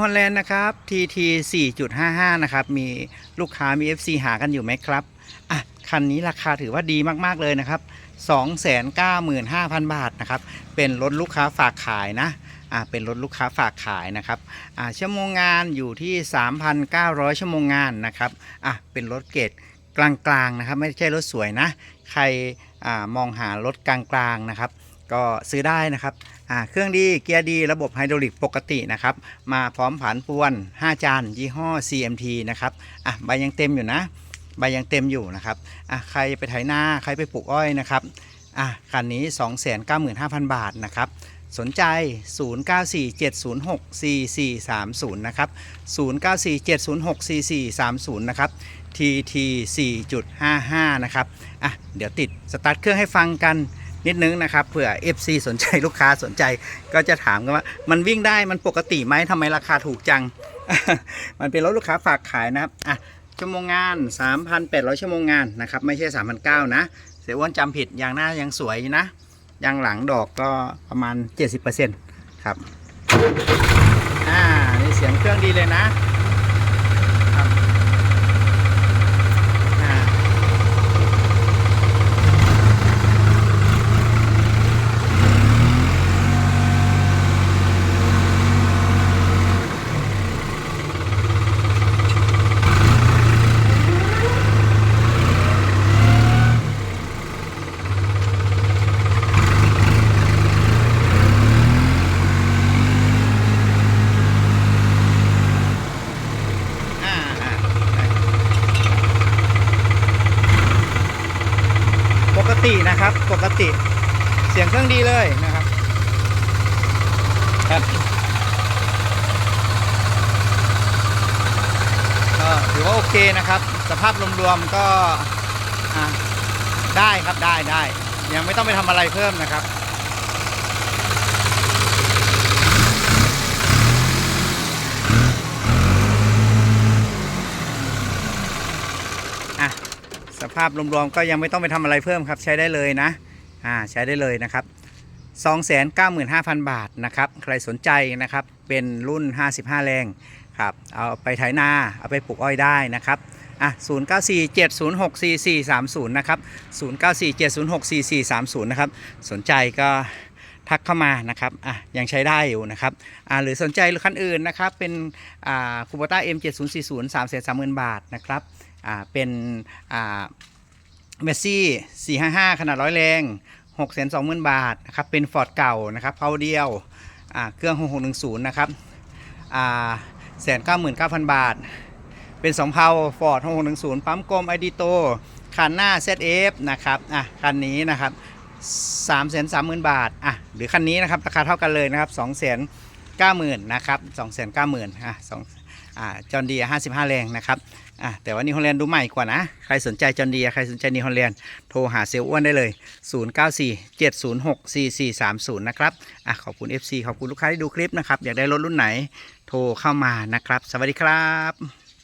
ฮอลแลนด์นะครับ TT 4.55 นะครับ มีลูกค้ามี FC หากันอยู่ไหมครับ อะ คันนี้ราคาถือว่าดีมากๆเลยนะครับ 295,000 บาทนะครับ เป็นรถลูกค้าฝากขายนะ อ่าเป็นรถลูกค้าฝากขายนะครับ อ่าชั่วโมงงานอยู่ที่ 3,900 ชั่วโมงงานนะครับ อะเป็นรถเกรดกลางๆนะครับ ไม่ใช่รถสวยนะ ใคร อ่ามองหารถกลางๆนะครับ ก็ซื้อได้นะครับเครื่องดีเกียร์ดีระบบไฮดรอลิกปกตินะครับ มาพร้อมผันปวน 5 จาน ยี่ห้อ CMT นะครับอะใบยังเต็มอยู่นะใบยังเต็มอยู่นะครับอะใครไปไถนาใครไปปลูกอ้อยนะครับอะคันนี้ 295,000 บาทนะครับสนใจ 0947064430 นะครับ 0947064430 นะครับ TT 4.55 นะครับ อะ เดี๋ยวติด สตาร์ทเครื่องให้ฟังกัน นิดนึงนะครับเผื่อ FC สนใจลูกค้าสนใจ ก็จะถามกันว่า มันวิ่งได้มันปกติไหมทำไมราคาถูกจัง มันเป็นรถลูกค้าฝากขายนะครับอะชั่วโมงงาน 3,800 ชั่วโมงงานนะครับไม่ใช่3,900นะเสียอ้วนจำผิดยางหน้ายังสวยนะยางหลังดอกก็ประมาณ 70%ครับอ่านี่เสียงเครื่องดีเลยนะ ครับอ่า อ่าอ่าปก ตินะครับ ปกติ เสียงเครื่องดีเลยนะครับครับก็ถือว่าโอเคนะครับ สภาพรวมๆก็อ่าได้ครับได้ได้ยังไม่ต้องไปทำอะไรเพิ่มนะครับ ภาพรวมๆก็ยังไม่ต้องไปทำอะไรเพิ่มครับ ใช้ได้เลยนะอ่าใช้ได้เลยนะครับ 295,000 บาทนะครับใครสนใจนะครับเป็นรุ่น 55 แรงครับเอาไปไถนาเอาไปปลูกอ้อยได้นะครับอะ0947064430 นะครับ 0947064430 นะครับ สนใจก็ ทักเข้ามานะครับอะยังใช้ได้อยู่นะครับอ่าหรือสนใจรถคันอื่นนะครับ เป็นอ่าคูโบต้า M7040 3 3 0 0 0บาทนะครับอ่าเป็นอ่าเมสซี่ 455 ขนาดร้อยแรง6 2 0 0 0 0 บาทนะครับเป็นฟอร์ดเก่านะครับเพาเดียวอ่าเครื่อง 6610 นะครับอ่าแสนเก้าหมื่นเก้าพันบาท เป็นสองเพาฟอร์ด6610ปั๊มกลมไอดีโตคันหน้า ZF นะครับ อะ คันนี้นะครับ 3 3 0 0 0 0 บาทอะหรือคันนี้นะครับราคาเท่ากันเลยนะครับ2 9 0 0 0 0นะครับ2 9 0 0 0 0อะสองอ่าจอห์นดี55แรงนะครับอะแต่ว่านิวฮอลแลนด์ดูใหม่กว่านะ ใครสนใจจอห์นดีใครสนใจนิวฮอลแลนด์โทรหาเซลล์อ้วนได้เลย 0947064430 นะครับอะขอบคุณ FC ขอบคุณลูกค้าที่ดูคลิปนะครับ อยากได้รถรุ่นไหนโทรเข้ามานะครับ สวัสดีครับ